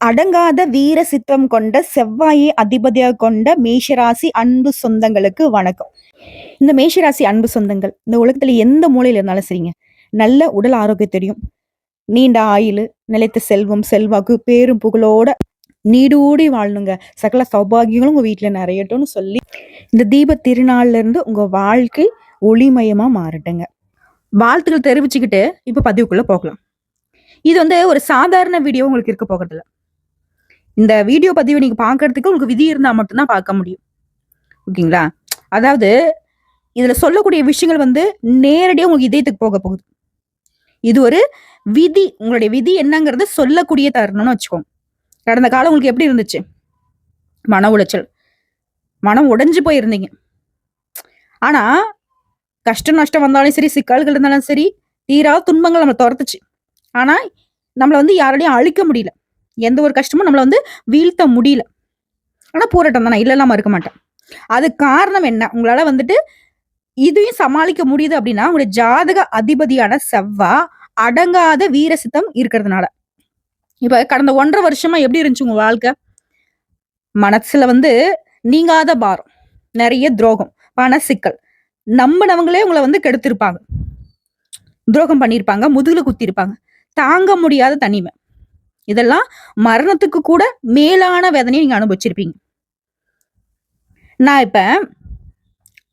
அடங்காத வீர சித்தம் கொண்ட செவ்வாயை அதிபதியாக கொண்ட மேஷராசி அன்பு சொந்தங்களுக்கு வணக்கம். இந்த மேஷராசி அன்பு சொந்தங்கள் இந்த உலகத்துல எந்த மூலையில இருந்தாலும் சரிங்க. நல்ல உடல் ஆரோக்கியம் தெரியும். நீண்ட ஆயுள் நிலைத்த செல்வம் செல்வாக்கு பேரும் புகழோட நீடூடி வாழணுங்க. சகல சௌபாகியங்களும் உங்க வீட்டுல நிறையட்டும்னு சொல்லி இந்த தீப திருநாள்ல இருந்து உங்க வாழ்க்கை ஒளிமயமா மாறட்டுங்க. வாழ்த்துக்கள் தெரிவிச்சுக்கிட்டு இப்ப பதிவுக்குள்ள போகலாம். இது வந்து ஒரு சாதாரண வீடியோ உங்களுக்கு இருக்க போகிறதில்ல இந்த வீடியோ பதிவை நீங்க பார்க்கறதுக்கு உங்களுக்கு விதி இருந்தா மட்டும்தான் பார்க்க முடியும். ஓகேங்களா? அதாவது இதுல சொல்லக்கூடிய விஷயங்கள் வந்து நேரடியாக உங்களுக்கு இதயத்துக்கு போக போகுது. இது ஒரு விதி. உங்களுடைய விதி என்னங்கிறது சொல்லக்கூடிய தருணம்னு வச்சுக்கோங்க. கடந்த காலம் உங்களுக்கு எப்படி இருந்துச்சு? மன உளைச்சல். மனம் உடைஞ்சு போயிருந்தீங்க. ஆனா கஷ்டம் நஷ்டம் வந்தாலும் சரி சிக்கல்கள் இருந்தாலும் சரி தீரா துன்பங்கள் நம்மளை துரத்துச்சு. ஆனா நம்மளை வந்து யாராலையும் அழிக்க முடியல. எந்த ஒரு கஷ்டமும் நம்மளை வந்து வீழ்த்த முடியல. ஆனால் போராட்டம் தான் நான் இருக்க மாட்டேன். அது காரணம் என்ன? உங்களால் வந்துட்டு இதையும் சமாளிக்க முடியுது அப்படின்னா உங்களுடைய ஜாதக அதிபதியான செவ்வா அடங்காத வீர சித்தம் இருக்கிறதுனால. இப்போ கடந்த ஒன்றரை வருஷமா எப்படி இருந்துச்சு உங்க வாழ்க்கை? மனசுல வந்து நீங்காத பாரம் நிறைய துரோகம் பண சிக்கல் நம்பினவங்களே உங்களை வந்து கெடுத்திருப்பாங்க. துரோகம் பண்ணியிருப்பாங்க முதுகுல குத்திருப்பாங்க தாங்க முடியாத தனிமை. இதெல்லாம் மரணத்துக்கு கூட மேலான வேதனையை நீங்க அனுபவிச்சிருப்பீங்க. நான் இப்ப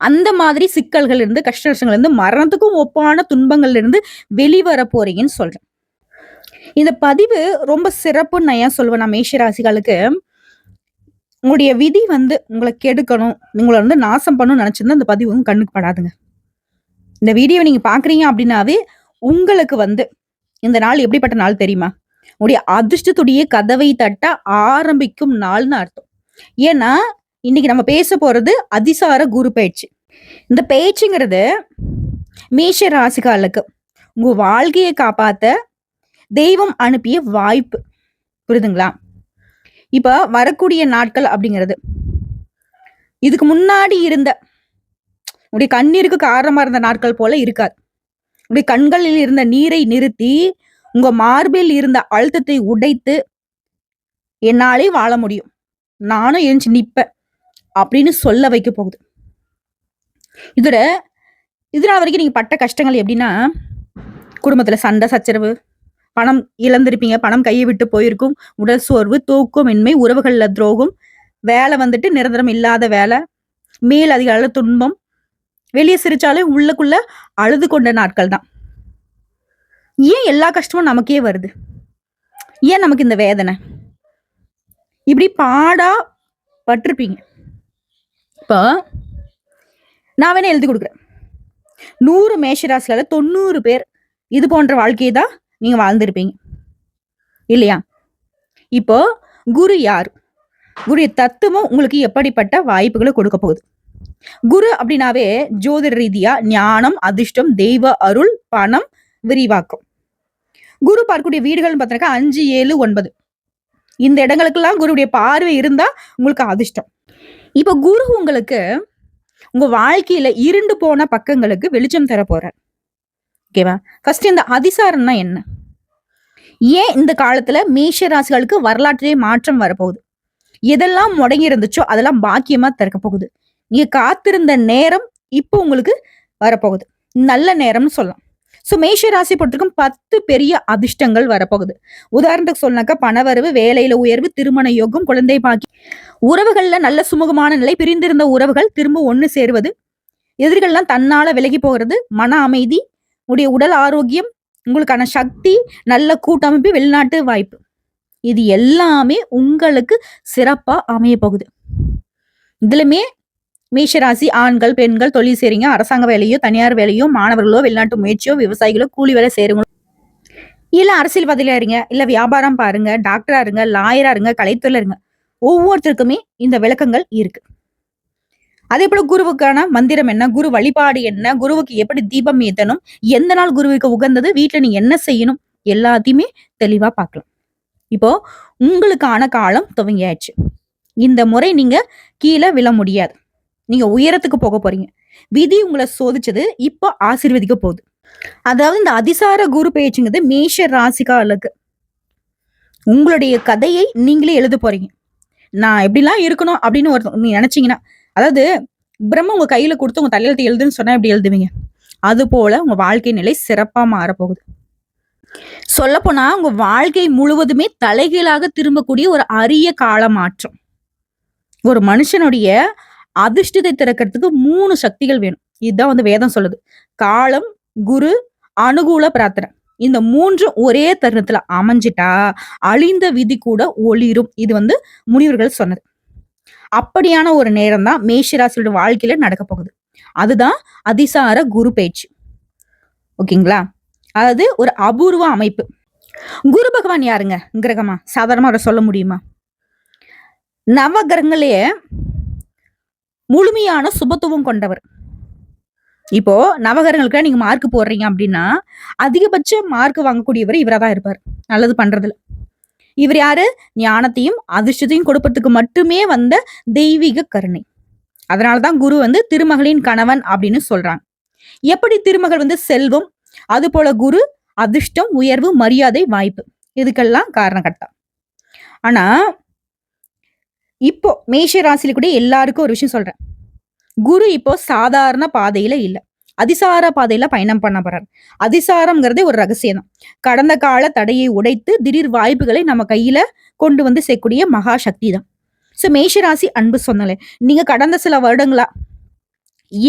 அந்த மாதிரி சிக்கல்கள் இருந்து கஷ்ட இருந்து மரணத்துக்கும் ஒப்பான துன்பங்கள்ல இருந்து வெளிவர போறீங்கன்னு சொல்றேன். இந்த பதிவு ரொம்ப சிறப்புன்னு நான் ஏன் சொல்லுவேன்? நான் மேஷராசிகளுக்கு உங்களுடைய விதி வந்து உங்களை கெடுக்கணும். உங்களை வந்து நாசம் பண்ணணும்னு நினைச்சிருந்தா இந்த பதிவு கண்ணுக்கு படாதுங்க. இந்த வீடியோவை நீங்க பாக்குறீங்க அப்படின்னாவே உங்களுக்கு வந்து இந்த நாள் எப்படிப்பட்ட நாள் தெரியுமா? உங்களுடைய அதிர்ஷ்டத்துடைய கதவை தட்ட ஆரம்பிக்கும் நாள்னு அர்த்தம். ஏன்னா இன்னைக்கு நம்ம பேச போறது அதிசார குரு பயிற்சி. இந்த பயிற்சிங்கிறது மேஷ ராசிகாலுக்கு உங்க வாழ்க்கையை காப்பாத்த தெய்வம் அனுப்பிய வாய்ப்பு. புரியுதுங்களா? இப்ப வரக்கூடிய நாட்கள் அப்படிங்கிறது. இதுக்கு முன்னாடி இருந்த உடைய கண்ணீருக்கு காரணமா இருந்த நாட்கள் போல இருக்காது. உடைய கண்களில் இருந்த நீரை நிறுத்தி உங்க மார்பில் இருந்த அழுத்தத்தை உடைத்து என்னாலே வாழ முடியும். நானும் எழுந்து நிப்பேன் அப்படின்னு சொல்ல வைக்க போகுது. இதோட இதனால் வரைக்கும் நீங்க பட்ட கஷ்டங்கள் எப்படின்னா குடும்பத்துல சண்டை சச்சரவு பணம் இழந்திருப்பீங்க பணம் கையை விட்டு போயிருக்கும் உடல் சோர்வு தூக்கமின்மை உறவுகளில் துரோகம் வேலை வந்துட்டு நிரந்தரம் இல்லாத வேலை மேல் அதிக துன்பம் வெளியே சிரிச்சாலே உள்ளக்குள்ள அழுது கொண்ட நாட்கள் தான் ஏன் எல்லா கஷ்டமும் நமக்கே வருது? ஏன் நமக்கு இந்த வேதனை? இப்படி பாடா பட்டிருப்பீங்க. இப்போ நான் வேணா எழுதி கொடுக்குறேன். நூறு மேஷராசில தொண்ணூறு பேர் இது போன்ற வாழ்க்கையை தான் நீங்க வாழ்ந்திருப்பீங்க. இல்லையா? இப்போ குரு யார்? குரு தத்துவம் உங்களுக்கு எப்படிப்பட்ட வாய்ப்புகளை கொடுக்க போகுது? குரு அப்படின்னாவே ஜோதிட ரீதியா ஞானம் அதிர்ஷ்டம் தெய்வ அருள் பணம் விரிவாக்கம். குரு பார்க்கக்கூடிய வீடுகள்னு பார்த்தீங்கன்னா அஞ்சு ஏழு ஒன்பது. இந்த இடங்களுக்கெல்லாம் குருவுடைய பார்வை இருந்தா உங்களுக்கு அதிர்ஷ்டம். இப்போ குரு உங்களுக்கு உங்க வாழ்க்கையில இருண்டு போன பக்கங்களுக்கு வெளிச்சம் தர போறார். ஓகேவா ஃபர்ஸ்ட் இந்த அதிசாரம்னா என்ன? ஏன் இந்த காலத்துல மேஷ ராசிகளுக்கு வரலாற்றிலே மாற்றம் வரப்போகுது? எதெல்லாம் முடங்கி இருந்துச்சோ அதெல்லாம் பாக்கியமா திறக்க போகுது. நீங்க காத்திருந்த நேரம் இப்போ உங்களுக்கு வரப்போகுது. நல்ல நேரம்னு சொல்லலாம். ஸோ மேஷ ராசி பொறுத்திருக்கும் பத்து பெரிய அதிர்ஷ்டங்கள் வரப்போகுது. உதாரணத்துக்கு சொன்னாக்கா பணவரவு வேலையில உயர்வு திருமண யோகம் குழந்தை பாக்கி உறவுகள்ல நல்ல சுமூகமான நிலை பிரிந்திருந்த உறவுகள் திரும்ப ஒண்ணு சேருவது. எதிர்கள்லாம் தன்னால விலகி போகிறது மன அமைதி உடைய உடல் ஆரோக்கியம் உங்களுக்கான சக்தி நல்ல கூட்டமைப்பு வெளிநாட்டு வாய்ப்பு. இது எல்லாமே உங்களுக்கு சிறப்பா அமைய போகுது இதுலமே மேஷராசி ஆண்கள் பெண்கள் தொழில் செய்றீங்க. அரசாங்க வேலையோ தனியார் வேலையோ மாணவர்களோ வெளிநாட்டு முயற்சியோ விவசாயிகளோ கூலி வேலை செய்றீங்களோ இல்ல அரசியல்வாதியில இருங்க இல்ல வியாபாரம் பாருங்க. டாக்டரா இருங்க லாயரா இருங்க கலைத்துறையில இருங்க. ஒவ்வொருத்தருக்குமே இந்த விளக்கங்கள் இருக்கு. அதே போல குருவுக்கான மந்திரம் என்ன? குரு வழிபாடு என்ன? குருவுக்கு எப்படி தீபம் ஏத்தணும்? எந்த நாள் குருவுக்கு உகந்தது? வீட்டுல நீ என்ன செய்யணும்? எல்லாத்தையுமே தெளிவா பார்க்கலாம். இப்போ உங்களுக்கான காலம் துவங்கியாச்சு. இந்த முறை நீங்க கீழே விழ முடியாது. நீங்க உயரத்துக்கு போக போறீங்க. விதி உங்களை சோதிச்சது இப்போ ஆசீர்வதிக்க போகுது. அதாவது இந்த அதிசார குரு பயிற்சிங்கிறது மேஷ அழகு உங்களுடைய கதையை நீங்களே எழுத போறீங்க. நான் எப்படிலாம் இருக்கணும் அப்படின்னு ஒரு நீங்க நினைச்சீங்கன்னா அதாவது பிரம்ம உங்க கையில கொடுத்து உங்க தலையெழுத்து எழுதுன்னு சொன்னா எப்படி எழுதுவீங்க? அது போல உங்க வாழ்க்கை நிலை சிறப்பா மாறப்போகுது. சொல்லப்போனா உங்க வாழ்க்கை முழுவதுமே தலைகீழாக திரும்பக்கூடிய ஒரு அரிய கால மாற்றம் ஒரு மனுஷனுடைய அதிர்ஷ்டத்தை திறக்கிறதுக்கு மூணு சக்திகள் வேணும். இதுதான் வந்து வேதம் சொல்லுது. காலம் குரு அனுகூல பிரார்த்தனை. இந்த மூன்று ஒரே தருணத்துல அமைஞ்சிட்டா அழிந்த விதி கூட ஒளிரும். இது வந்து முனிவர்கள் சொன்னது. அப்படியான ஒரு நேரம் தான் மேஷராசியோட வாழ்க்கையில நடக்க போகுது. அதுதான் அதிசார குரு பயிற்சி ஓகேங்களா? அதாவது ஒரு அபூர்வ அமைப்பு. குரு பகவான் யாருங்க? கிரகமா? சாதாரணமா அவரை சொல்ல முடியுமா? நவ கிரகங்களே முழுமையான சுபத்துவம் கொண்டவர். இப்போ நவகரங்களுக்கு நீங்க மார்க் போடுறீங்க அப்படின்னா அதிகபட்ச மார்க் வாங்கக்கூடியவர் இவரா தான் இருப்பார். நல்லது பண்றதுல இவர் யாரு? ஞானத்தையும் அதிர்ஷ்டத்தையும் கொடுப்பதுக்கு மட்டுமே வந்த தெய்வீக கருணை. அதனாலதான் குரு வந்து திருமகளின் கணவன் அப்படின்னு சொல்றாங்க. எப்படி திருமகள் வந்து செல்வம்? அது போல குரு அதிர்ஷ்டம் உயர்வு மரியாதை வாய்ப்பு. இதுக்கெல்லாம் காரணகர்த்தா. ஆனா இப்போ மேஷ ராசியில கூட எல்லாருக்கும் ஒரு விஷயம் சொல்றேன். குரு இப்போ சாதாரண பாதையில இல்ல. அதிசார பாதையில பயணம் பண்ண போறாரு. அதிசாரம்ங்கிறதே ஒரு ரகசியம் தான். கடந்த கால தடையை உடைத்து திடீர் வாய்ப்புகளை நம்ம கையில கொண்டு வந்து சேர்க்கூடிய மகா சக்தி தான். ஸோ மேஷராசி அன்பு சொன்னலே நீங்க கடந்த சில வருடங்களா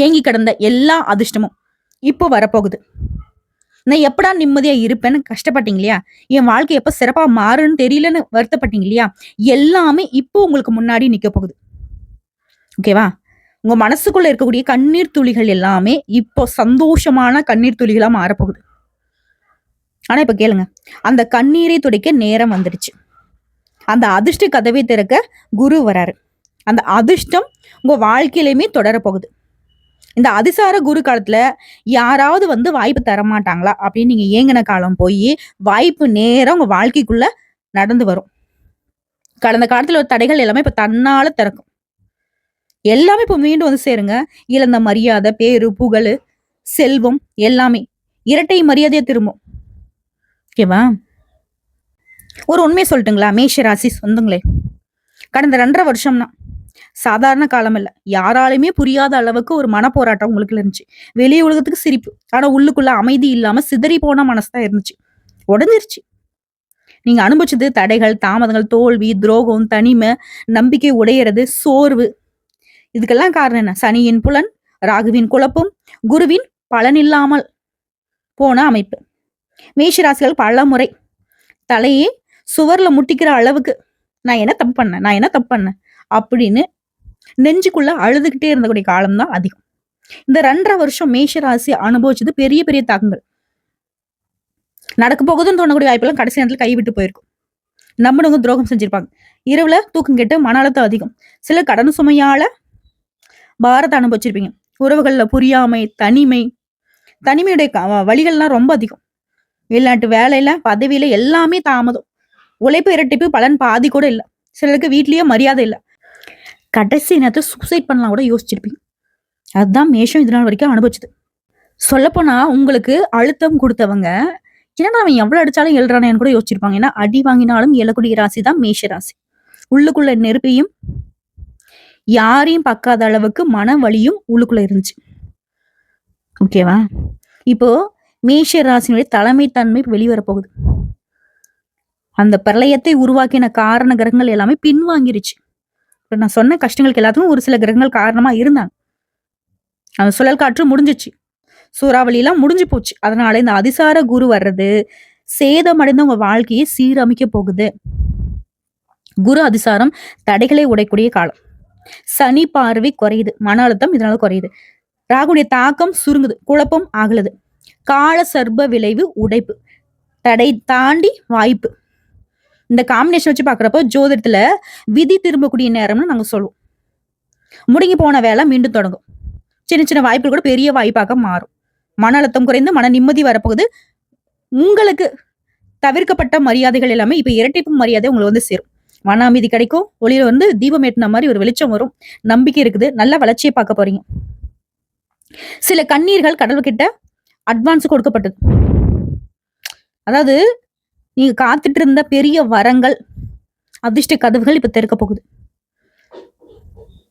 ஏங்கி கடந்த எல்லா அதிர்ஷ்டமும் இப்போ வரப்போகுது. நான் எப்படா நிம்மதியா இருப்பேன்னு கஷ்டப்பட்டீங்க இல்லையா? என் வாழ்க்கை எப்ப சிறப்பா மாறுன்னு தெரியலன்னு வருத்தப்பட்டீங்க இல்லையா? எல்லாமே இப்போ உங்களுக்கு முன்னாடி நிக்க போகுது. ஓகேவா உங்க மனசுக்குள்ள இருக்கக்கூடிய கண்ணீர் துளிகள் எல்லாமே இப்போ சந்தோஷமான கண்ணீர் துளிகளா மாறப்போகுது. ஆனா இப்ப கேளுங்க. அந்த கண்ணீரை துடைக்க நேரம் வந்துடுச்சு. அந்த அதிர்ஷ்ட கதவை திறக்க குரு வராரு. அந்த அதிர்ஷ்டம் உங்க வாழ்க்கையிலுமே தொடரப்போகுது இந்த அதிசார குரு காலத்துல யாராவது வந்து வாய்ப்பு தர மாட்டாங்களா அப்படின்னு நீங்க ஏங்கின காலம் போய் வாய்ப்பு நேரம் உங்க வாழ்க்கைக்குள்ள நடந்து வரும். கடந்த காலத்துல ஒரு தடைகள் எல்லாமே இப்ப தன்னால திறக்கும். எல்லாமே இப்ப மீண்டும் வந்து சேருங்க. இழந்த மரியாதை பேரு புகழ் செல்வம் எல்லாமே இரட்டை மரியாதையை திரும்பும். ஓகேவா? ஒரு உண்மையை சொல்லட்டுங்களா? மேஷ ராசி சொந்தங்களே. கடந்த ரெண்டரை வருஷம்னா சாதாரண காலம் இல்லை யாராலுமே புரியாத அளவுக்கு ஒரு மன போராட்டம் உங்களுக்கு இருந்துச்சு. வெளியே உலகத்துக்கு சிரிப்பு. ஆனா உள்ளுக்குள்ள அமைதி இல்லாம சிதறி போன மனசு தான் இருந்துச்சு. உடஞ்சிருச்சு. நீங்க அனுபவிச்சது தடைகள் தாமதங்கள் தோல்வி துரோகம் தனிமை நம்பிக்கை உடையிறது சோர்வு. இதுக்கெல்லாம் காரணம் என்ன? சனியின் புலன் ராகுவின் குழப்பம் குருவின் பலனில்லாமல் போன அமைப்பு. மேஷராசிகள் பல முறை தலையே சுவர்ல முட்டிக்கிற அளவுக்கு நான் என்ன தப்பு பண்ணேன்? நான் என்ன தப்பு பண்ணேன்? அப்படின்னு நெஞ்சுக்குள்ள அழுதுகிட்டே இருந்தக்கூடிய காலம் தான் அதிகம். இந்த ரெண்டரை வருஷம் மேஷராசி அனுபவிச்சது பெரிய பெரிய தாக்கங்கள் நடக்க போகுதுன்னு தோணக்கூடிய வாய்ப்பெல்லாம் கடைசி நேரத்தில் கைவிட்டு போயிருக்கும். நம்மளுங்க துரோகம் செஞ்சிருப்பாங்க. இரவுல தூக்கம் கெட்டு மன அழுத்தம் அதிகம். சில கடன் சுமையால பாரத்தை அனுபவிச்சிருப்பீங்க. உறவுகள்ல புரியாமை தனிமை தனிமையுடைய வழிகள்லாம் ரொம்ப அதிகம். வெளிநாட்டு வேலையில பதவியில எல்லாமே தாமதம். உழைப்பு இரட்டிப்பு பலன் பாதி கூட இல்லை. சிலருக்கு வீட்லயே மரியாதை இல்லை. கடைசி நேரத்தில் சூசைட் பண்ணலாம் கூட யோசிச்சிருப்பீங்க. அதுதான் மேஷம் இது நாள் வரைக்கும் அனுபவிச்சது. சொல்லப்போனா உங்களுக்கு அழுத்தம் கொடுத்தவங்க என்னடா அவன் எவ்வளவு அடிச்சாலும் எழுறானேன்னு கூட யோசிச்சிருப்பாங்க. ஏன்னா அடி வாங்கினாலும் எழக்கூடிய ராசி தான் மேஷ ராசி. உள்ளுக்குள்ள நெருப்பையும் யாரையும் பார்க்காத அளவுக்கு மன வலியும் உள்ளுக்குள்ள இருந்துச்சு. ஓகேவா இப்போ மேஷ ராசினுடைய தலைமைத்தன்மை தன்மை போகுது அந்த பிரளயத்தை உருவாக்கின காரண கிரகங்கள் எல்லாமே பின்வாங்கிருச்சு. இப்போ நான் சொன்ன கஷ்டங்களுக்கு எல்லாத்துக்கும் ஒரு சில கிரகங்கள் காரணமா இருந்தாங்க. அந்த சுழல் காற்று முடிஞ்சிச்சு. சூறாவளி எல்லாம் முடிஞ்சு போச்சு. அதனால இந்த அதிசார குரு வர்றது சேதமடைந்த உங்க வாழ்க்கையை சீரமைக்க போகுது. குரு அதிசாரம் தடைகளை உடைக்கூடிய காலம். சனி பார்வை குறையுது. மன அழுத்தம் இதனால குறையுது. ராகுடைய தாக்கம் சுருங்குது. குழப்பம் ஆகலுது கால சர்ப விளைவு உடைப்பு. தடை தாண்டி வாய்ப்பு. இந்த காம்பினேஷன் வச்சு பாக்குறப்போ ஜோதிடத்துல விதி திரும்பக்கூடிய நேரம்னு நாங்க சொல்லுவோம். முடங்கி போன வேலை மீண்டும் தொடங்கும். சின்ன சின்ன வாய்ப்புகள் கூட பெரிய வாய்ப்பாக மாறும். மன அழுத்தம் குறைந்து மன நிம்மதி வரப்போகுது. உங்களுக்கு தவிர்க்கப்பட்ட மரியாதைகள் எல்லாமே இப்ப இரட்டிப்பு மரியாதை உங்களுக்கு வந்து சேரும். மன அமைதி கிடைக்கும். ஒளியில வந்து தீபம் ஏற்றின மாதிரி ஒரு வெளிச்சம் வரும். நம்பிக்கை இருக்குது. நல்ல வளர்ச்சியை பார்க்க போறீங்க. சில கண்ணீர்கள் கடவுள்கிட்ட அட்வான்ஸ் கொடுக்கப்பட்டது. அதாவது நீங்க காத்துட்டு இருந்த பெரிய வரங்கள் அதிர்ஷ்ட கதவுகள் இப்ப திறக்க போகுது.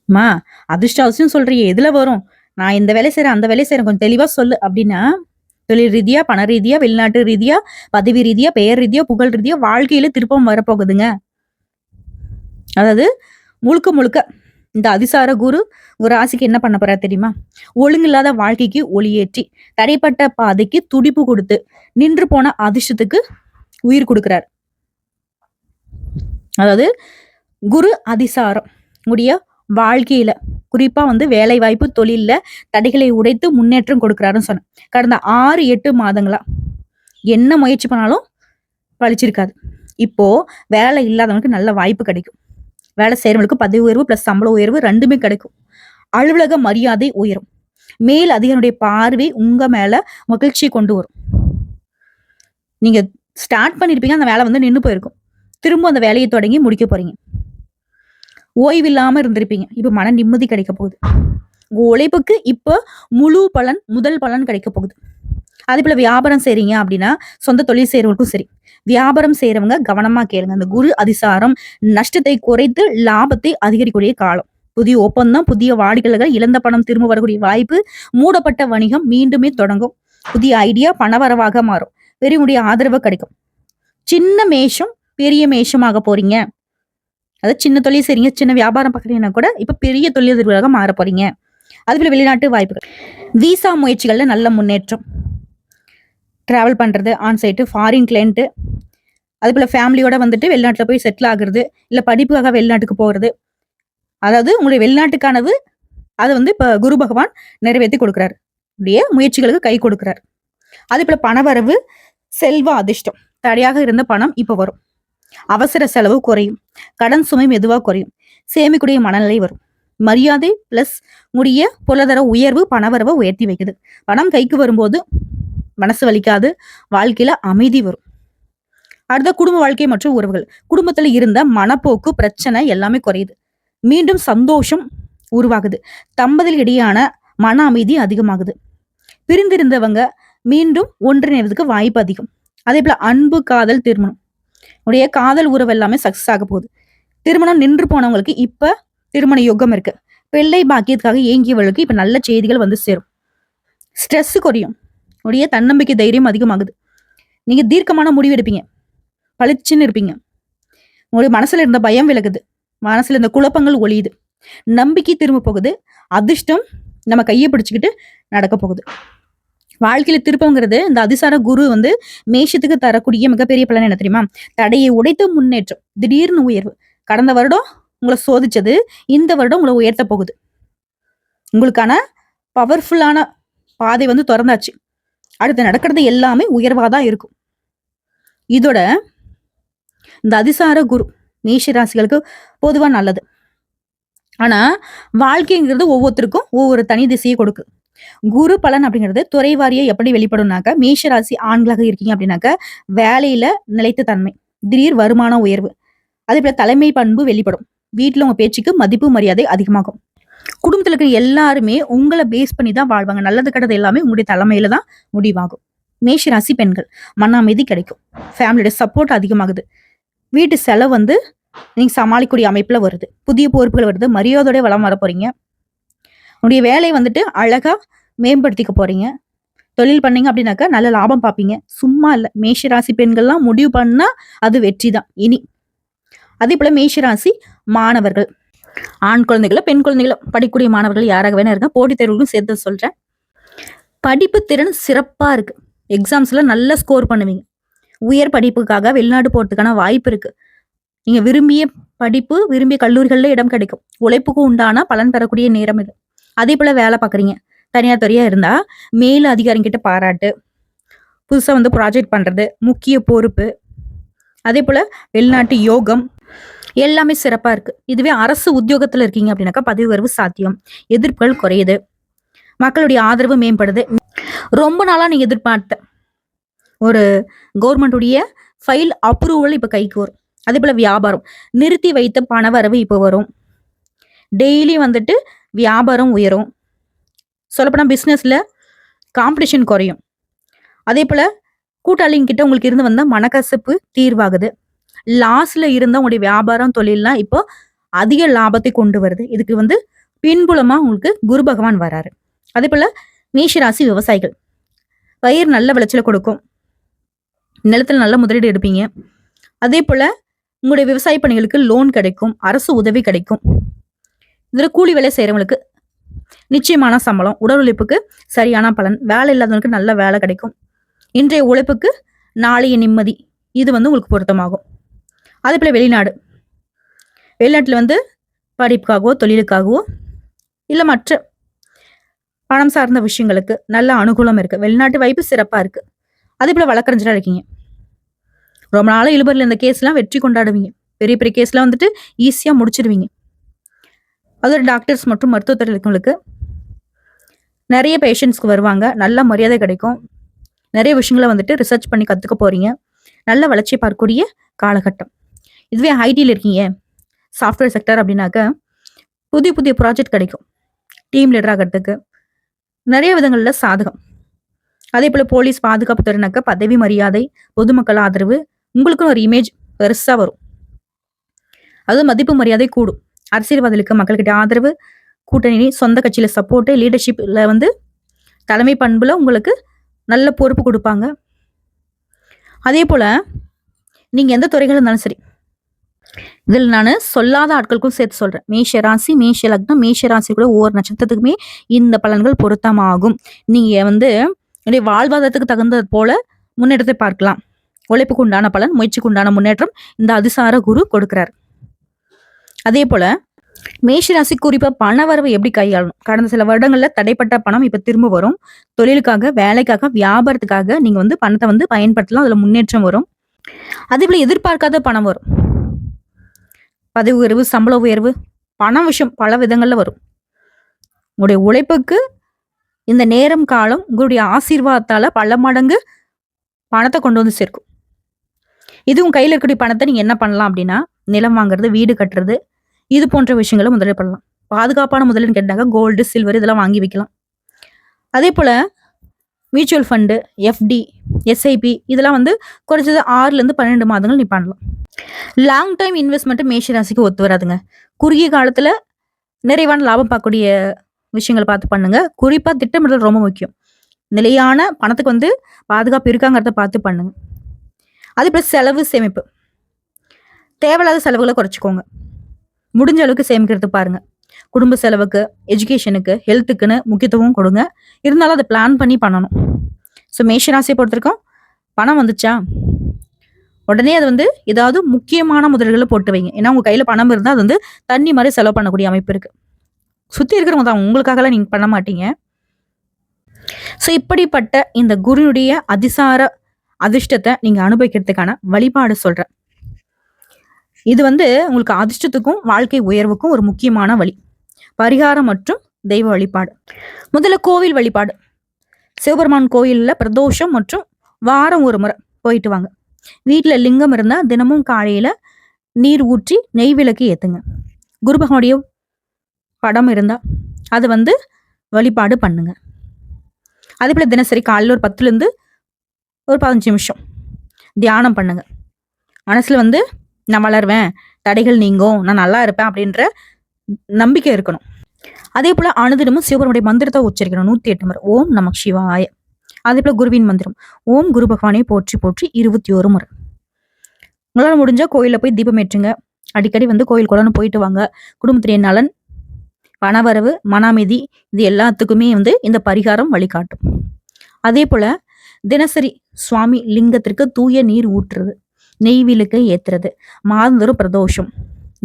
மா அதிர்ஷ்ட அவசியம் சொல்றியே எதுல வரும்? நான் இந்த வேலை செய்றேன் அந்த வேலை செய்றேன் கொஞ்சம் தெளிவா சொல்லு. அப்படின்னா தொழில் ரீதியா பண ரீதியா வெளிநாட்டு ரீதியா பதவி ரீதியா பெயர் ரீதியா புகழ் ரீதியா வாழ்க்கையில திருப்பம் வரப்போகுதுங்க. அதாவது முழுக்க முழுக்க இந்த அதிசார குரு ஒரு ராசிக்கு என்ன பண்ண போறா தெரியுமா? ஒழுங்கில்லாத வாழ்க்கைக்கு ஒளியேற்றி தடைப்பட்ட பாதைக்கு துடிப்பு கொடுத்து நின்று போன அதிர்ஷ்டத்துக்கு உயிர் கொடுக்கிறார். அதாவது குரு அதிசாரம். உடைய வாழ்க்கையில குறிப்பா வந்து வேலை வாய்ப்பு தொழில்ல தடைகளை உடைத்து முன்னேற்றம் கொடுக்கிறாருன்னு சொன்னேன். கடந்த ஆறு எட்டு மாதங்களா என்ன முயற்சி பண்ணாலும் பழிச்சிருக்காது. இப்போ வேலை இல்லாதவனுக்கு நல்ல வாய்ப்பு கிடைக்கும். வேலை செய்யறவங்களுக்கு பதவி உயர்வு பிளஸ் சம்பள உயர்வு ரெண்டுமே கிடைக்கும். அலுவலக மரியாதை உயரும். மேல் அதிகாரியுடைய பார்வை உங்க மேல மகிழ்ச்சியை கொண்டு வரும். நீங்க ஸ்டார்ட் பண்ணியிருப்பீங்க அந்த வேலை வந்து நின்று போயிருக்கும். திரும்ப அந்த வேலையை தொடங்கி முடிக்க போறீங்க. ஓய்வு இல்லாமல் இருந்திருப்பீங்க. இப்போ மன நிம்மதி கிடைக்க போகுது. உங்க உழைப்புக்கு இப்போ முழு பலன் முதல் பலன் கிடைக்க போகுது. அதே போல வியாபாரம் செய்றீங்க அப்படின்னா சொந்த தொழில் செய்யறவங்களுக்கும் சரி. வியாபாரம் செய்யறவங்க கவனமா கேளுங்க. அந்த குரு அதிசாரம் நஷ்டத்தை குறைத்து லாபத்தை அதிகரிக்கக்கூடிய காலம். புதிய ஒப்பந்தம் புதிய வாடிக்கையாளர்கள் இழந்த பணம் திரும்ப வரக்கூடிய வாய்ப்பு மூடப்பட்ட வணிகம் மீண்டுமே தொடங்கும். புதிய ஐடியா பணவரவாக மாறும். பெரியவங்களுடைய ஆதரவு கிடைக்கும். சின்ன மேஷம் பெரிய மேஷமாக போறீங்க. அதாவது சின்ன தொழில் செய்றீங்க சின்ன வியாபாரம் பார்க்குறீங்கன்னா கூட இப்போ பெரிய தொழிலதிபராக மாற போறீங்க. அதுபோல வெளிநாட்டு வாய்ப்புகள். விசா முயற்சிகளில் நல்ல முன்னேற்றம். ட்ராவல் பண்ணுறது ஆன் சைட்டு ஃபாரின் கிளைண்ட்டு அதுபோல் ஃபேமிலியோட வந்துட்டு வெளிநாட்டில் போய் செட்டில் ஆகுறது இல்லை படிப்புக்காக வெளிநாட்டுக்கு போகிறது அதாவது உங்களுடைய வெளிநாட்டு கனவு அதை வந்து இப்போ குரு பகவான் நிறைவேற்றி கொடுக்குறாரு. உடைய முயற்சிகளுக்கு கை கொடுக்குறாரு. அதே போல் பணவரவு செல்வ அதிர்ஷ்டம். தடையாக இருந்த பணம் இப்போ வரும். அவசர செலவு குறையும். கடன் சுமை மெதுவாக குறையும். சேமிக்கூடிய மனநிலை வரும். மரியாதை பிளஸ் முடிய பொருளாதார உயர்வு பணவரவை உயர்த்தி வைக்குது. பணம் கைக்கு வரும்போது மனசு வலிக்காது. வாழ்க்கையில அமைதி வரும். அடுத்த குடும்ப வாழ்க்கை மற்றும் உறவுகள். குடும்பத்துல இருந்த மனப்போக்கு பிரச்சனை எல்லாமே குறையுது. மீண்டும் சந்தோஷம் உருவாகுது. தம்பதிகள் இடையான மன அமைதி அதிகமாகுது. பிரிந்திருந்தவங்க மீண்டும் ஒன்றிணைவதற்கு வாய்ப்பு அதிகம். அதே போல அன்பு காதல் திருமணம். உடைய காதல் உறவு எல்லாமே சக்சஸ் ஆக போகுது. திருமணம் நின்று போனவங்களுக்கு இப்ப திருமண யோகம் இருக்கு. பிள்ளை பாக்கியத்துக்காக ஏங்கியவர்களுக்கு இப்ப நல்ல செய்திகள் வந்து சேரும். ஸ்ட்ரெஸ் குறையும். உடைய தன்னம்பிக்கை தைரியம் அதிகமாகுது. நீங்க தீர்க்கமான முடிவு எடுப்பீங்க. பளிச்சுன்னு இருப்பீங்க. உங்களுடைய மனசுல இருந்த பயம் விலகுது. மனசுல இருந்த குழப்பங்கள் ஒளியுது நம்பிக்கை திரும்ப போகுது. அதிர்ஷ்டம் நம்ம கையை பிடிச்சுக்கிட்டு நடக்க போகுது. வாழ்க்கையில திருப்பங்கிறது இந்த அதிசார குரு வந்து மேஷத்துக்கு தரக்கூடிய மிகப்பெரிய பலன் என்ன தெரியுமா? தடையை உடைத்த முன்னேற்றம். திடீர்னு உயர்வு. கடந்த வருடம் உங்களை சோதிச்சது இந்த வருடம் உங்களை உயர்த்த போகுது. உங்களுக்கான பவர்ஃபுல்லான பாதை வந்து திறந்தாச்சு. அடுத்து நடக்கிறது எல்லாமே உயர்வாக தான் இருக்கும். இதோட இந்த அதிசார குரு மேஷ ராசிகளுக்கு பொதுவா நல்லது. ஆனா வாழ்க்கைங்கிறது ஒவ்வொருத்தருக்கும் ஒவ்வொரு தனி திசையை கொடுக்குது குரு பலன் அப்படிங்கிறது துறை வாரியை எப்படி வெளிப்படும்னாக்க மேஷ ராசி ஆண்களாக இருக்கீங்க அப்படின்னாக்க வேலையில நிலைத்த தன்மை திடீர் வருமான உயர்வு அதே போல தலைமை பண்பு வெளிப்படும். வீட்டுல உங்க பேச்சுக்கு மதிப்பு மரியாதை அதிகமாகும். குடும்பத்துல இருக்கிற எல்லாருமே உங்களை பேஸ் பண்ணி தான் வாழ்வாங்க. நல்லது கெட்டது எல்லாமே உங்களுடைய தலைமையில தான் முடிவாகும். மேஷ ராசி பெண்கள் மன அமைதி கிடைக்கும் ஃபேமிலியோட சப்போர்ட் அதிகமாகுது. வீட்டு செலவு வந்து நீங்க சமாளிக்கக்கூடிய அமைப்புல வருது. புதிய பொறுப்புகள் வருது. மரியாதையோட வளம் வர போறீங்க உங்களுடைய வேலையை வந்துட்டு அழகா மேம்படுத்திக்க போறீங்க. தொழில் பண்ணீங்க அப்படின்னாக்கா நல்ல லாபம் பார்ப்பீங்க. சும்மா இல்லை. மேஷ ராசி பெண்கள்லாம் முடிவு பண்ணா அது வெற்றி தான். இனி. அதே போல மேஷ ராசி மாணவர்கள். ஆண் குழந்தைகளோ பெண் குழந்தைகளோ படிக்கக்கூடிய மாணவர்கள் யாராக வேணா இருக்க போட்டித் தேர்வுகளும் சேர்த்து சொல்றேன். படிப்பு திறன் சிறப்பா இருக்கு. எக்ஸாம்ஸ்ல நல்ல ஸ்கோர் பண்ணுவீங்க. உயர் படிப்புக்காக வெளிநாடு போறதுக்கான வாய்ப்பு இருக்கு. நீங்க விரும்பிய படிப்பு விரும்பிய கல்லூரிகளில் இடம் கிடைக்கும். உழைப்புக்கு உண்டான பலன் பெறக்கூடிய நேரம் இது. அதே போல வேலை பார்க்குறீங்க. தனியார் துறையா இருந்தா மேல் அதிகாரிங்கிட்ட பாராட்டு புதுசா வந்து ப்ராஜெக்ட் பண்றது முக்கிய பொறுப்பு. அதே போல வெளிநாட்டு யோகம் எல்லாமே சிறப்பா இருக்கு. இதுவே அரசு உத்தியோகத்துல இருக்கீங்க அப்படின்னாக்கா பதவி உயர்வு சாத்தியம். எதிர்ப்புகள் குறையுது. மக்களுடைய ஆதரவு மேம்படுது. ரொம்ப நாளா நீ எதிர்பார்த்த ஒரு கவர்மெண்டுடைய ஃபைல் அப்ரூவல் இப்ப கைக்கு வரும். அதே போல வியாபாரம். நிறுத்தி வைத்த பண வரவு இப்போ வரும். டெய்லி வந்துட்டு வியாபாரம் உயரும். சொல்லப்போனால் பிஸ்னஸில் காம்படிஷன் குறையும். அதே போல் கூட்டாளிங்கிட்ட உங்களுக்கு இருந்து வந்தால் மனக்கசப்பு தீர்வாகுது. லாஸில் இருந்தால் உங்களுடைய வியாபாரம் தொழிலெலாம் இப்போ அதிக லாபத்தை கொண்டு வருது. இதுக்கு வந்து பின்புலமாக உங்களுக்கு குரு பகவான் வராரு. அதே போல் மேஷராசி விவசாயிகள். பயிர் நல்ல விளைச்சலை கொடுக்கும். நிலத்துல நல்ல முதலீடு எடுப்பீங்க. அதே போல் உங்களுடைய விவசாய பணிகளுக்கு லோன் கிடைக்கும். அரசு உதவி கிடைக்கும். இதில் கூலி வேலை செய்கிறவங்களுக்கு நிச்சயமான சம்பளம் உடல் உழைப்புக்கு சரியான பலன் வேலை இல்லாதவங்களுக்கு நல்ல வேலை கிடைக்கும். இன்றைய உழைப்புக்கு நாளைய நிம்மதி இது வந்து உங்களுக்கு பொருத்தமாகும். அதே போல் வெளிநாடு. வெளிநாட்டில் வந்து படிப்புக்காகவோ தொழிலுக்காகவோ இல்லை மற்ற பணம் சார்ந்த விஷயங்களுக்கு நல்ல அனுகூலம் இருக்குது வெளிநாட்டு வாய்ப்பு சிறப்பாக இருக்குது அதே போல் வழக்கறிஞராக இருக்கீங்க. ரொம்ப நாளாக இழுபறில் இந்த கேஸ்லாம் வெற்றி கொண்டாடுவீங்க. பெரிய பெரிய கேஸ்லாம் வந்துட்டு ஈஸியாக முடிச்சிடுவீங்க அதோட டாக்டர்ஸ் மற்றும் மருத்துவத்துறை இருக்கவங்களுக்கு நிறைய பேஷண்ட்ஸ்க்கு வருவாங்க. நல்ல மரியாதை கிடைக்கும். நிறைய விஷயங்களை வந்துட்டு ரிசர்ச் பண்ணி கற்றுக்க போகிறீங்க நல்ல வளர்ச்சி பார்க்கக்கூடிய காலகட்டம். இதுவே ஐடியில் இருக்கீங்க. சாஃப்ட்வேர் செக்டர் அப்படின்னாக்க புதிய புதிய ப்ராஜெக்ட் கிடைக்கும். டீம் லீடர் ஆகிறதுக்கு நிறைய விதங்களில் சாதகம். அதே போல் போலீஸ் பாதுகாப்பு துறைனாக்க பதவி மரியாதை பொதுமக்கள் ஆதரவு உங்களுக்குன்னு ஒரு இமேஜ் பெருசாக வரும். அது மதிப்பு மரியாதை கூடும். அரசியல்வாதிகளுக்கு மக்கள்கிட்ட ஆதரவு கூட்டணி சொந்த கட்சியில சப்போர்ட்டு லீடர்ஷிப்ல வந்து தலைமை பண்புல உங்களுக்கு நல்ல பொறுப்பு கொடுப்பாங்க. அதே போல நீங்க எந்த துறைகள் இருந்தாலும் சரி இதில் நான் சொல்லாத ஆட்களுக்கும் சேர்த்து சொல்றேன். மேஷ ராசி மேஷ லக்னம் மேஷ ராசி கூட ஒவ்வொரு நட்சத்திரத்துக்குமே இந்த பலன்கள் பொருத்தமாகும். நீங்க வந்து உங்களுடைய வாழ்வாதாரத்துக்கு தகுந்தது போல முன்னேற்றத்தை பார்க்கலாம். உழைப்புக்கு உண்டான பலன் முயற்சிக்கு உண்டான முன்னேற்றம் இந்த அதிசார குரு கொடுக்கிறார். அதே போல மேஷராசி குறிப்பா பண வரவு எப்படி கையாளணும்? கடந்த சில வருடங்கள்ல தடைப்பட்ட பணம் இப்ப திரும்ப வரும். தொழிலுக்காக வேலைக்காக வியாபாரத்துக்காக நீங்க வந்து பணத்தை வந்து பயன்படுத்தலாம். அதுல முன்னேற்றம் வரும். அதே போல எதிர்பார்க்காத பணம் வரும். பதவி உயர்வு சம்பள உயர்வு பண விஷயம் பல விதங்கள்ல வரும். உங்களுடைய உழைப்புக்கு இந்த நேரம் காலம் உங்களுடைய ஆசீர்வாதத்தால பல மடங்கு பணத்தை கொண்டு வந்து சேர்க்கும். இதுவும் கையில் இருக்கக்கூடிய பணத்தை நீங்க என்ன பண்ணலாம் அப்படின்னா நிலம் வாங்குறது வீடு கட்டுறது இது போன்ற விஷயங்களை முதலீடு பண்ணலாம். பாதுகாப்பான முதலீடுன்னு கேட்டாங்க கோல்டு சில்வர் இதெல்லாம் வாங்கி வைக்கலாம். அதே போல் மியூச்சுவல் ஃபண்டு எஃப்டி எஸ்ஐபி இதெல்லாம் வந்து குறைஞ்சது ஆறுலேருந்து பன்னெண்டு மாதங்கள் நீ பண்ணலாம். லாங் டைம் இன்வெஸ்ட்மெண்ட்டு மேஷ ராசிக்கு ஒத்து வராதுங்க. குறுகிய காலத்தில் நிறைவான லாபம் பார்க்கக்கூடிய விஷயங்களை பார்த்து பண்ணுங்க. குறிப்பாக திட்டமிடல் ரொம்ப முக்கியம். நிலையான பணத்துக்கு வந்து பாதுகாப்பு இருக்காங்கிறத பார்த்து பண்ணுங்க. அதே போல் செலவு சேமிப்பு. தேவையில்லாத செலவுகளை குறைச்சிக்கோங்க. முடிஞ்ச அளவுக்கு சேமிக்கிறது பாருங்க. குடும்ப செலவுக்கு எஜுகேஷனுக்கு ஹெல்த்துக்குன்னு முக்கியத்துவம் கொடுங்க. இருந்தாலும் அதை பிளான் பண்ணி பண்ணணும். ஸோ மேஷராசியை பொறுத்திருக்கோம். பணம் வந்துச்சா? உடனே அது வந்து ஏதாவது முக்கியமான முதல்களை போட்டு வைங்க. ஏன்னா உங்க கையில பணம் இருந்தால் அது வந்து தண்ணி மாதிரி செலவு பண்ணக்கூடிய அமைப்பு இருக்கு. சுத்தி இருக்கிறவங்க தான் உங்களுக்காகலாம் நீங்க பண்ண மாட்டீங்க. ஸோ இப்படிப்பட்ட இந்த குருனுடைய அதிசார அதிர்ஷ்டத்தை நீங்க அனுபவிக்கிறதுக்கான வழிபாடு சொல்றேன். இது வந்து உங்களுக்கு அதிர்ஷ்டத்துக்கும் வாழ்க்கை உயர்வுக்கும் ஒரு முக்கியமான வழி. பரிகாரம் மற்றும் தெய்வ வழிபாடு. முதல்ல கோவில் வழிபாடு. சிவபெருமான் கோயிலில் பிரதோஷம் மற்றும் வாரம் ஒரு முறை போயிட்டு வாங்க. வீட்டில் லிங்கம் இருந்தால் தினமும் காலையில் நீர் ஊற்றி நெய் விளக்கு ஏற்றுங்க குரு பகவானுடைய படம் இருந்தால் அது வந்து வழிபாடு பண்ணுங்க. அதே போல் தினசரி காலையில் ஒரு பத்துலேருந்து ஒரு பதினஞ்சு நிமிஷம் தியானம் பண்ணுங்க. மனசில் வந்து நான் வளருவேன் தடைகள் நீங்கும் நான் நல்லா இருப்பேன் அப்படின்ற நம்பிக்கை இருக்கணும். அதே போல அனுதினமும் சிவபெருமுடைய மந்திரத்தை உச்சரிக்கணும். நூத்தி எட்டு முறை. ஓம் நமக் சிவாய. அதே போல குருவின் மந்திரம். ஓம் குரு பகவானை போற்றி போற்றி இருபத்தி ஒரு முறை. உங்களால் முடிஞ்சா கோயிலில் போய் தீபம் ஏற்றுங்க. அடிக்கடி வந்து கோயில் குளம்னு போயிட்டு வாங்க. குடும்பத்துடைய நலன் பணவரவு மன அமைதி இது எல்லாத்துக்குமே வந்து இந்த பரிகாரம் வழிகாட்டும். அதே போல தினசரி சுவாமி லிங்கத்திற்கு தூய நீர் ஊற்றுறது. நெய் விளக்கை ஏத்துறது. மாதந்தோறும் பிரதோஷம்.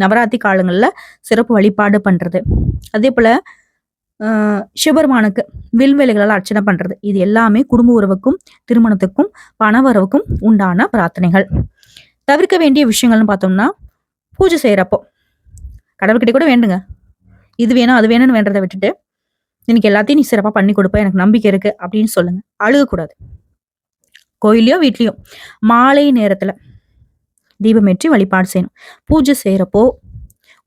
நவராத்திரி காலங்களில் சிறப்பு வழிபாடு பண்ணுறது அதே போல் சிவபெருமானுக்கு வில்வேலைகளால் அர்ச்சனை பண்ணுறது இது எல்லாமே குடும்ப உறவுக்கும் திருமணத்துக்கும் பணவரவுக்கும் உண்டான பிரார்த்தனைகள். தவிர்க்க வேண்டிய விஷயங்கள்னு பார்த்தோம்னா பூஜை செய்கிறப்போ கடவுள்கிட்ட கூட வேண்டுங்க. இது வேணும் அது வேணும்னு வேண்டதை விட்டுட்டு எனக்கு எல்லாத்தையும் நீ சிறப்பாக பண்ணி கொடுப்ப எனக்கு நம்பிக்கை இருக்குது அப்படின்னு சொல்லுங்கள் அழுகக்கூடாது. கோயிலையோ வீட்லேயோ. மாலை நேரத்தில் தீபமேற்றி வழிபாடு செய்யணும். பூஜை செய்கிறப்போ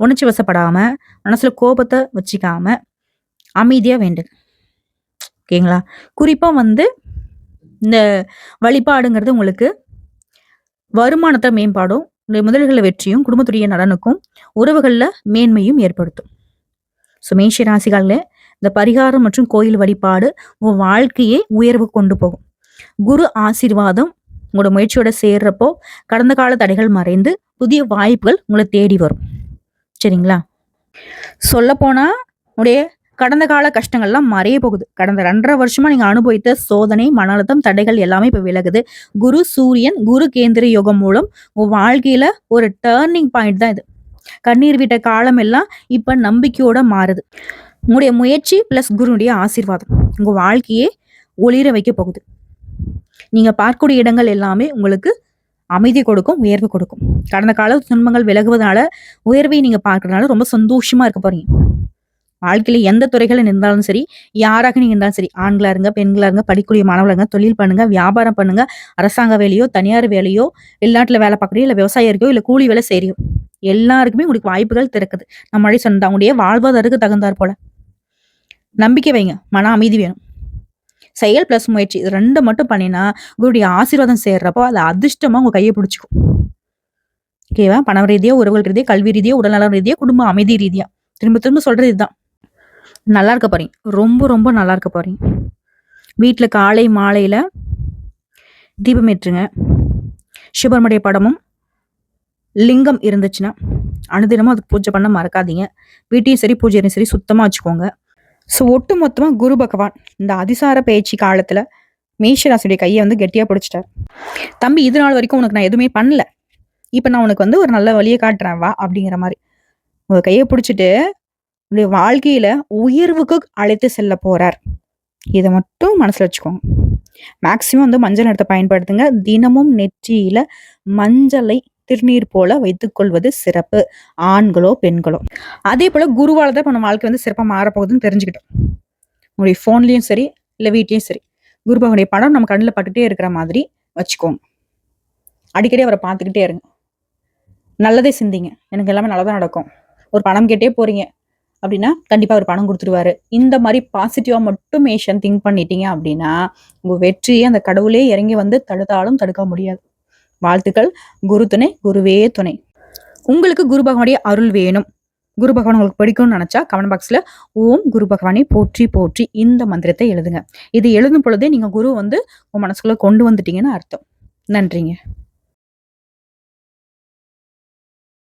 உணர்ச்சி வசப்படாமல் மனசில் கோபத்தை வச்சுக்காம அமைதியாக வேண்டுங்க. ஓகேங்களா? குறிப்பாக வந்து இந்த வழிபாடுங்கிறது உங்களுக்கு வருமானத்தை மேம்பாடும் உங்களுடைய முதல்களில் வெற்றியும் குடும்பத்துடைய நலனுக்கும் உறவுகளில் மேன்மையும் ஏற்படுத்தும். ஸோ மேஷ ராசிகளில் இந்த பரிகாரம் மற்றும் கோயில் வழிபாடு உன் வாழ்க்கையை உயர்வு கொண்டு போகும். குரு ஆசீர்வாதம் உங்களோட முயற்சியோட சேர்றப்போ கடந்த கால தடைகள் மறைந்து புதிய வாய்ப்புகள் உங்களை தேடி வரும். சரிங்களா? சொல்லப்போனால் உடைய கடந்த கால கஷ்டங்கள்லாம் மறைய போகுது. கடந்த ரெண்டரை வருஷமா நீங்க அனுபவித்த சோதனை மன அழுத்தம் தடைகள் எல்லாமே இப்ப விலகுது. குரு சூரியன் குரு கேந்திர யோகம் மூலம் உங்க வாழ்க்கையில ஒரு டேர்னிங் பாயிண்ட் தான் இது. கண்ணீர் விட்ட காலம் எல்லாம் இப்ப நம்பிக்கையோட மாறுது. உங்களுடைய முயற்சி பிளஸ் குருனுடைய ஆசீர்வாதம் உங்க வாழ்க்கையே ஒளிர வைக்க போகுது. நீங்க பார்க்கக்கூடிய இடங்கள் எல்லாமே உங்களுக்கு அமைதி கொடுக்கும் உயர்வு கொடுக்கும். கடந்த கால துன்பங்கள் விலகுவதனால உயர்வை நீங்க பார்க்கறதுனால ரொம்ப சந்தோஷமா இருக்க போறீங்க. வாழ்க்கையில எந்த துறைகளில் இருந்தாலும் சரி யாராக நீங்க இருந்தாலும் சரி ஆண்களா இருங்க பெண்களா இருங்க படிக்கக்கூடிய மாணவர்களா தொழில் பண்ணுங்க வியாபாரம் பண்ணுங்க அரசாங்க வேலையோ தனியார் வேலையோ வெளிநாட்டுல வேலை பார்க்குறியோ இல்ல விவசாயம் இருக்கோ இல்ல கூலி வேலை செய்யறியோ எல்லாருக்குமே உங்களுக்கு வாய்ப்புகள் திறக்குது. நம்மளே சொன்ன அவங்களுடைய வாழ்வாதாரத்துக்கு தகுந்தாற் போல. நம்பிக்கை வைங்க மன அமைதி வேணும். செயல் பிளஸ் முயற்சி இது ரெண்டு மட்டும் பண்ணினா குருடைய ஆசீர்வாதம் சேர்றப்போ அது அதிர்ஷ்டமா உங்க கையை பிடிச்சிக்கும். ஓகேவா பணம் ரீதியா உறவுகள் ரீதியா கல்வி ரீதியா உடல்நலம் ரீதியா குடும்ப அமைதி ரீதியா. திரும்ப திரும்ப சொல்றது இதுதான். நல்லா இருக்க போறீங்க. ரொம்ப ரொம்ப நல்லா இருக்க போறீங்க. வீட்டில் காலை மாலையில தீபம் ஏற்றுங்க. சிவபெருமுடைய படமும் லிங்கம் இருந்துச்சுன்னா அனுதினமும் அதுக்கு பூஜை பண்ண மறக்காதீங்க. வீட்டையும் சரி பூஜையும் சரி சுத்தமாக வச்சுக்கோங்க. ஸோ ஒட்டு மொத்தமாக குரு பகவான் இந்த அதிசார பயிற்சி காலத்தில் மேஷராசியுடைய கையை வந்து கெட்டியாக பிடிச்சிட்டார். தம்பி இது நாள் வரைக்கும் உனக்கு நான் எதுவுமே பண்ணல. இப்போ நான் உனக்கு வந்து ஒரு நல்ல வழியை காட்டுறேன் வா அப்படிங்கிற மாதிரி. உங்கள் கையை பிடிச்சிட்டு உங்களுடைய வாழ்க்கையில் உயர்வுக்கு அழைத்து செல்ல போகிறார் இதை மட்டும் மனசில் வச்சுக்கோங்க. மேக்சிமம் வந்து மஞ்சள் நிறத்தை பயன்படுத்துங்க. தினமும் நெற்றியில் மஞ்சளை திருநீர் போல வைத்துக்கொள்வது சிறப்பு ஆண்களோ பெண்களோ. அதே போல குருவால் தான் இப்போ நம்ம வாழ்க்கை வந்து சிறப்பாக மாறப்போகுதுன்னு தெரிஞ்சுக்கிட்டோம். உங்களுடைய ஃபோன்லேயும் சரி இல்லை வீட்லேயும் சரி குரு பகவனுடைய படம் நம்ம கண்ணில் பட்டுட்டே இருக்கிற மாதிரி வச்சுக்கோங்க. அடிக்கடி அவரை பார்த்துக்கிட்டே இருங்க. நல்லதே சிந்திங்க. எனக்கு எல்லாமே நல்லதாக நடக்கும். ஒரு பணம் கேட்டே போறீங்க அப்படின்னா கண்டிப்பாக அவர் பணம் கொடுத்துருவாரு. இந்த மாதிரி பாசிட்டிவாக மட்டும் மேஷன் திங்க் பண்ணிட்டீங்க அப்படின்னா உங்கள் வெற்றியை அந்த கடவுளே இறங்கி வந்து தடுத்தாலும் தடுக்க முடியாது. வாழ்த்துக்கள். குரு துணை குருவே துணை. உங்களுக்கு குரு பகவானுடைய அருள் வேணும். குரு பகவான் உங்களுக்கு பிடிக்கும்னு நினச்சா கமெண்ட் பாக்ஸில் ஓம் குரு பகவானை போற்றி போற்றி இந்த மந்திரத்தை எழுதுங்க. இது எழுதும் பொழுதே நீங்கள் குரு வந்து உங்கள் மனசுக்குள்ளே கொண்டு வந்துட்டீங்கன்னு அர்த்தம். நன்றிங்க.